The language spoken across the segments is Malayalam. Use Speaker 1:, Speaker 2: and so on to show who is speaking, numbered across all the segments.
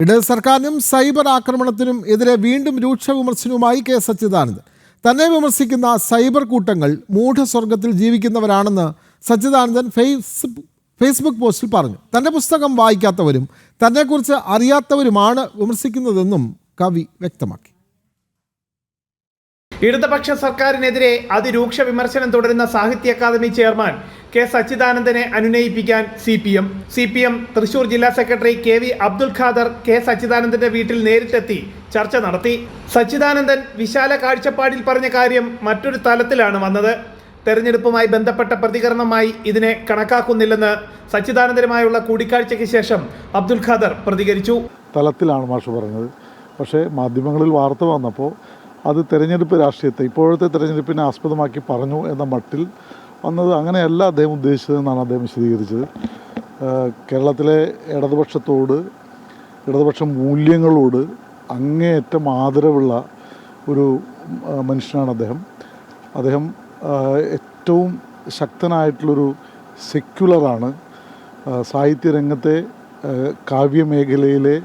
Speaker 1: ഇടത് സർക്കാരിനും സൈബർ ആക്രമണത്തിനും എതിരെ വീണ്ടും രൂക്ഷ വിമർശനവുമായി കെ സച്ചിദാനന്ദൻ തന്നെ വിമർശിക്കുന്ന സൈബർ കൂട്ടങ്ങൾ മൂഢസ്വർഗത്തിൽ ജീവിക്കുന്നവരാണെന്ന് സച്ചിദാനന്ദൻ ഫേസ് ഫേസ്ബുക്ക് പോസ്റ്റിൽ പറഞ്ഞു. തന്റെ പുസ്തകം വായിക്കാത്തവരും തന്നെക്കുറിച്ച് അറിയാത്തവരുമാണ് വിമർശിക്കുന്നതെന്നും കവി വ്യക്തമാക്കി.
Speaker 2: ഇടതുപക്ഷ സർക്കാരിനെതിരെ അതിരൂക്ഷ വിമർശനം തുടരുന്ന സാഹിത്യ അക്കാദമി ചെയർമാൻ കെ സച്ചിദാനന്ദനെ അനുനയിപ്പിക്കാൻ C P M C P M Thrissur ജില്ലാ secretary K V Abdul Khader K സച്ചിദാനന്ദന്റെ വീട്ടിൽ നേരിട്ടെത്തി ചർച്ച നടത്തി. സച്ചിദാനന്ദൻ വിശാല കാഴ്ചപ്പാടിൽ പറഞ്ഞ കാര്യം മറ്റൊരു തലത്തിലാണ് വന്നത്. തെരഞ്ഞെടുപ്പുമായി ബന്ധപ്പെട്ട പ്രതികരണമായി ഇതിനെ കണക്കാക്കുന്നില്ലെന്ന് സച്ചിദാനന്ദനുമായുള്ള കൂടിക്കാഴ്ചയ്ക്ക് ശേഷം അബ്ദുൽ ഖാദർ പ്രതികരിച്ചു.
Speaker 3: തലത്തിലാണ് മാഷ് പറഞ്ഞത്. പക്ഷേ മാധ്യമങ്ങളിൽ വാർത്ത വന്നപ്പോൾ അത് തെരഞ്ഞെടുപ്പ് രാഷ്ട്രീയത്തെ ഇപ്പോഴത്തെ തെരഞ്ഞെടുപ്പിനെ ആസ്പദമാക്കി പറഞ്ഞു എന്ന മട്ടിൽ വന്നത് അങ്ങനെയല്ല അദ്ദേഹം ഉദ്ദേശിച്ചതെന്നാണ് അദ്ദേഹം വിശദീകരിച്ചത്. കേരളത്തിലെ ഇടതുപക്ഷത്തോട് ഇടതുപക്ഷ മൂല്യങ്ങളോട് അങ്ങേയറ്റം ആദരവുള്ള ഒരു മനുഷ്യനാണ് അദ്ദേഹം. അദ്ദേഹം ഏറ്റവും ശക്തനായിട്ടുള്ളൊരു സെക്യുലറാണ്. സാഹിത്യരംഗത്തെ കാവ്യമേഖലയിലെ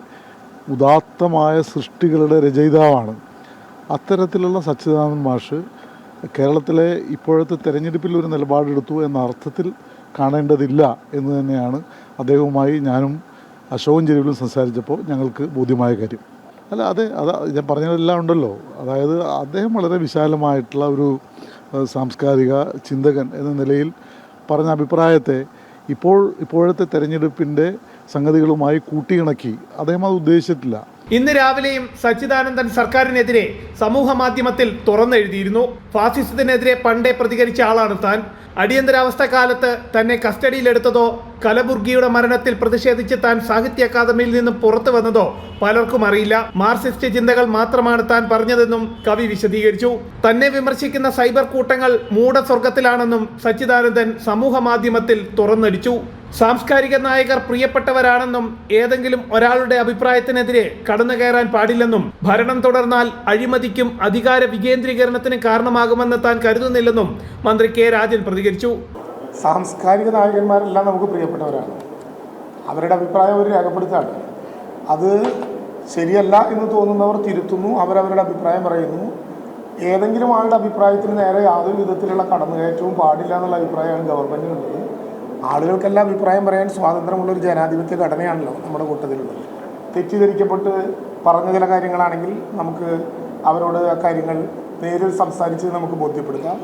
Speaker 3: ഉദാത്തമായ സൃഷ്ടികളുടെ രചയിതാവാണ്. അത്തരത്തിലുള്ള സച്ചിദാനന്ദ മാഷ് കേരളത്തിലെ ഇപ്പോഴത്തെ തെരഞ്ഞെടുപ്പിൽ ഒരു നിലപാടെടുത്തു എന്ന അർത്ഥത്തിൽ കാണേണ്ടതില്ല എന്ന് തന്നെയാണ് അദ്ദേഹവുമായി ഞാനും അശോകൻ ചെരുവിലും സംസാരിച്ചപ്പോൾ ഞങ്ങൾക്ക് ബോധ്യമായ കാര്യം. അല്ല അതെ അത് ഞാൻ പറഞ്ഞതെല്ലാം ഉണ്ടല്ലോ. അതായത് അദ്ദേഹം വളരെ വിശാലമായിട്ടുള്ള ഒരു സാംസ്കാരിക ചിന്തകൻ എന്ന നിലയിൽ പറഞ്ഞ അഭിപ്രായത്തെ ഇപ്പോൾ ഇപ്പോഴത്തെ തെരഞ്ഞെടുപ്പിന്റെ സംഗതികളുമായി കൂട്ടിയിണക്കി. അദ്ദേഹം അത് ഉദ്ദേശിച്ചിട്ടില്ല.
Speaker 2: ഇന്ന് രാവിലെയും സച്ചിദാനന്ദൻ സർക്കാരിനെതിരെ സമൂഹ മാധ്യമത്തിൽ തുറന്നെഴുതിയിരുന്നു. ഫാസിസത്തിനെതിരെ പണ്ടേ പ്രതികരിച്ച ആളാണ് താൻ. അടിയന്തരാവസ്ഥ കാലത്ത് തന്നെ കസ്റ്റഡിയിലെടുത്തതോ കലബുർഗിയുടെ മരണത്തിൽ പ്രതിഷേധിച്ച് താൻ സാഹിത്യ അക്കാദമിയിൽ നിന്നും പുറത്തു വന്നതോ പലർക്കും അറിയില്ല. മാർസിസ്റ്റ് ചിന്തകൾ മാത്രമാണ് താൻ പറഞ്ഞതെന്നും കവി വിശദീകരിച്ചു. തന്നെ വിമർശിക്കുന്ന സൈബർ കൂട്ടങ്ങൾ മൂഢസ്വർഗത്തിലാണെന്നും സച്ചിദാനന്ദൻ സമൂഹ മാധ്യമത്തിൽ തുറന്നടിച്ചു. സാംസ്കാരിക നായകർ പ്രിയപ്പെട്ടവരാണെന്നും ഏതെങ്കിലും ഒരാളുടെ അഭിപ്രായത്തിനെതിരെ കടന്നു കയറാൻ പാടില്ലെന്നും ഭരണം തുടർന്നാൽ അഴിമതിക്കും അധികാര വികേന്ദ്രീകരണത്തിനും കാരണമാകുമെന്ന് താൻ കരുതുന്നില്ലെന്നും മന്ത്രി കെ രാജൻ പ്രതികരിച്ചു.
Speaker 4: സാംസ്കാരിക നായകന്മാരെല്ലാം നമുക്ക് പ്രിയപ്പെട്ടവരാണ്. അവരുടെ അഭിപ്രായം അവർ രേഖപ്പെടുത്താണ് അത് ശരിയല്ല എന്ന് തോന്നുന്നവർ തിരുത്തുന്നു അവരവരുടെ അഭിപ്രായം പറയുന്നു. ഏതെങ്കിലും ആളുടെ അഭിപ്രായത്തിന് നേരെ യാതൊരു വിധത്തിലുള്ള കടന്നുകയറ്റവും പാടില്ല എന്നുള്ള അഭിപ്രായമാണ് ഗവൺമെന്റിനുള്ളത് ആളുകൾക്കെല്ലാം അഭിപ്രായം പറയാൻ സ്വാതന്ത്ര്യമുള്ള ഒരു ജനാധിപത്യ ഘടനയാണല്ലോ നമ്മുടെ കൂട്ടത്തിലുള്ളത്. തെറ്റിദ്ധരിക്കപ്പെട്ട് പറഞ്ഞ ചില കാര്യങ്ങളാണെങ്കിൽ നമുക്ക് അവരോട് ആ കാര്യങ്ങൾ നേരിൽ സംസാരിച്ച് നമുക്ക് ബോധ്യപ്പെടുത്താം.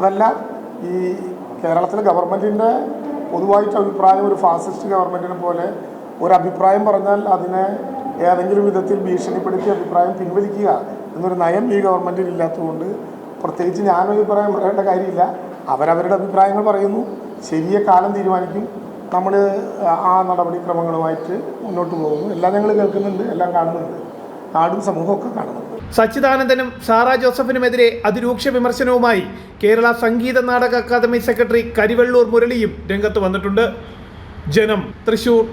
Speaker 4: അതല്ല ഈ കേരളത്തിലെ ഗവൺമെന്റിന്റെ പൊതുവായിട്ട് അഭിപ്രായം ഒരു ഫാസിസ്റ്റ് ഗവൺമെന്റിനെ പോലെ ഒരു അഭിപ്രായം പറഞ്ഞാൽ അതിനെ ഏതെങ്കിലും വിധത്തിൽ ഭീഷണിപ്പെടുത്തി അഭിപ്രായം പിൻവലിക്കുക എന്നൊരു നയം ഈ ഗവൺമെന്റിന് ഇല്ലാത്തതുകൊണ്ട് പ്രത്യേകിച്ച് ഞാനൊരു അഭിപ്രായം പറയേണ്ട കാര്യമില്ല. അവരവരുടെ അഭിപ്രായങ്ങൾ പറയുന്നു. ശരിയെ കാലം തീരുമാനിക്കും. നമ്മൾ ആ നടപടിക്രമങ്ങളുമായിട്ട് മുന്നോട്ട് പോകുന്നു. എല്ലാം ഞങ്ങൾ കേൾക്കുന്നുണ്ട് എല്ലാം കാണുന്നുണ്ട്. നാടും സമൂഹമൊക്കെ കാണുന്നുണ്ട്.
Speaker 2: സച്ചിദാനന്ദനും സാറ ജോസഫിനുമെതിരെ അതിരൂക്ഷ വിമർശനവുമായി കേരള സംഗീത നാടക അക്കാദമി സെക്രട്ടറി കരിവെള്ളൂർ മുരളിയും രംഗത്ത് വന്നിട്ടുണ്ട്. ജനം തൃശൂർ.